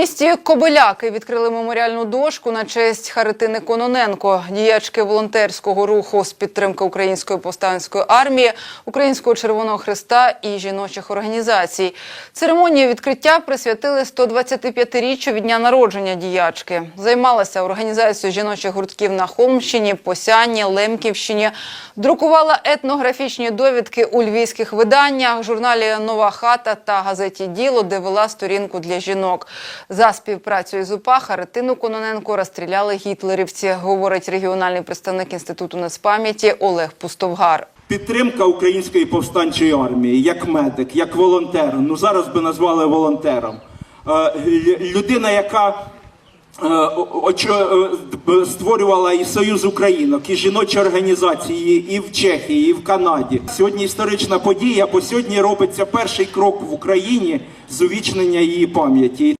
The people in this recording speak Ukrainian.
місті Кобиляки відкрили меморіальну дошку на честь Харитини Кононенко, діячки волонтерського руху з підтримки Української повстанської армії, Українського Червоного Христа і жіночих організацій. Церемонію відкриття присвятили 125-річчю від дня народження діячки. Займалася організацією жіночих гуртків на Холмщині, Посянні, Лемківщині. Друкувала етнографічні довідки у львівських виданнях, журналі Нова хата та газеті Діло, де вела сторінку для жінок. За співпрацею з УПА Харитину Кононенко розстріляли гітлерівці, говорить регіональний представник інституту нацпам'яті Олег Пустовгар. Підтримка української повстанчої армії, як медик, як волонтер. Ну зараз би назвали волонтером. Е, Людина, яка е, е, створювала і Союз Українок, і жіночі організації, і в Чехії, і в Канаді. Сьогодні історична подія, бо сьогодні робиться перший крок в Україні з увічнення її пам'яті.